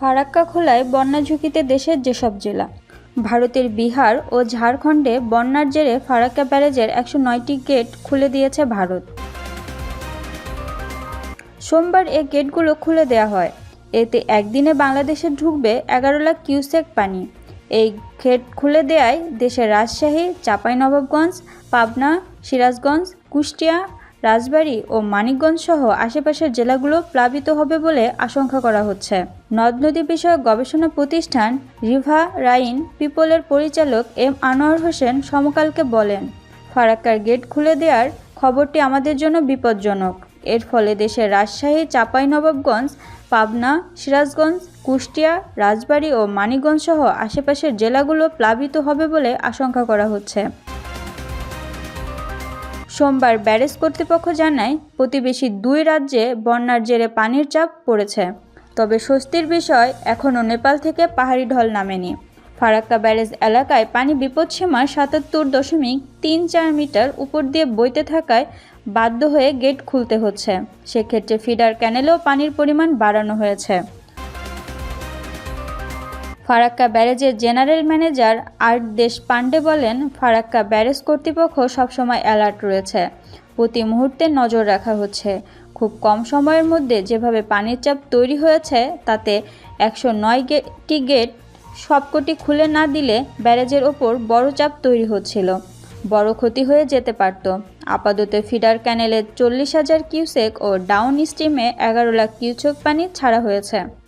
ফারাক্কা খোলায় বন্যা ঝুঁকিতে দেশের যেসব জেলা। ভারতের বিহার ও ঝাড়খণ্ডে বন্যার জেরে ফারাক্কা ব্যারেজের একশো নয়টি গেট খুলে দিয়েছে ভারত। সোমবার এ গেটগুলো খুলে দেওয়া হয়। এতে একদিনে বাংলাদেশে ঢুকবে এগারো লাখ কিউসেক পানি। এই গেট খুলে দেয়ায় দেশের রাজশাহী, চাঁপাইনবাবগঞ্জ, পাবনা, সিরাজগঞ্জ, কুষ্টিয়া রাজবাড়ী ও মানিকগঞ্জ সহ আশেপাশের জেলাগুলো প্লাবিত হবে বলে আশঙ্কা করা হচ্ছে। নদ নদী বিষয়ক গবেষণা প্রতিষ্ঠান রিভা রাইন পিপলের পরিচালক এম আনোয়ার হোসেন সমকালকে বলেন, ফারাক্কার গেট খুলে দেওয়ার খবরটি আমাদের জন্য বিপজ্জনক। এর ফলে দেশের রাজশাহী, চাঁপাইনবাবগঞ্জ, পাবনা, সিরাজগঞ্জ, কুষ্টিয়া, রাজবাড়ী ও মানিকগঞ্জ সহ আশেপাশের জেলাগুলো প্লাবিত হবে বলে আশঙ্কা করা হচ্ছে। সোমবার ব্যারেজ কর্তৃপক্ষ জানায়, প্রতিবেশী দুই রাজ্যে বন্যার জেরে পানির চাপ পড়েছে। তবে স্বস্তির বিষয়, এখনও নেপাল থেকে পাহাড়ি ঢল নামেনি। ফারাক্কা ব্যারেজ এলাকায় পানি বিপদসীমা সাতাত্তর দশমিক তিন চার মিটার উপর দিয়ে বইতে থাকায় বাধ্য হয়ে গেট খুলতে হচ্ছে। সেক্ষেত্রে ফিডার ক্যানেলেও পানির পরিমাণ বাড়ানো হয়েছে। ফারাক্কা ব্যারেজের জেনারেল ম্যানেজার আর দেশ পান্ডে বলেন, ফারাক্কা ব্যারেজ কর্তৃপক্ষ সবসময় অ্যালার্ট রয়েছে। প্রতি মুহূর্তে নজর রাখা হচ্ছে। খুব কম সময়ের মধ্যে যেভাবে পানির চাপ তৈরি হয়েছে, তাতে একশো নয় গেটটি গেট সবকটি খুলে না দিলে ব্যারেজের ওপর বড় চাপ তৈরি হচ্ছিল। বড় ক্ষতি হয়ে যেতে পারত। আপাতত ফিডার ক্যানেলে চল্লিশ হাজার কিউসেক ও ডাউন স্ট্রিমে এগারো লাখ কিউসেক পানি ছাড়া হয়েছে।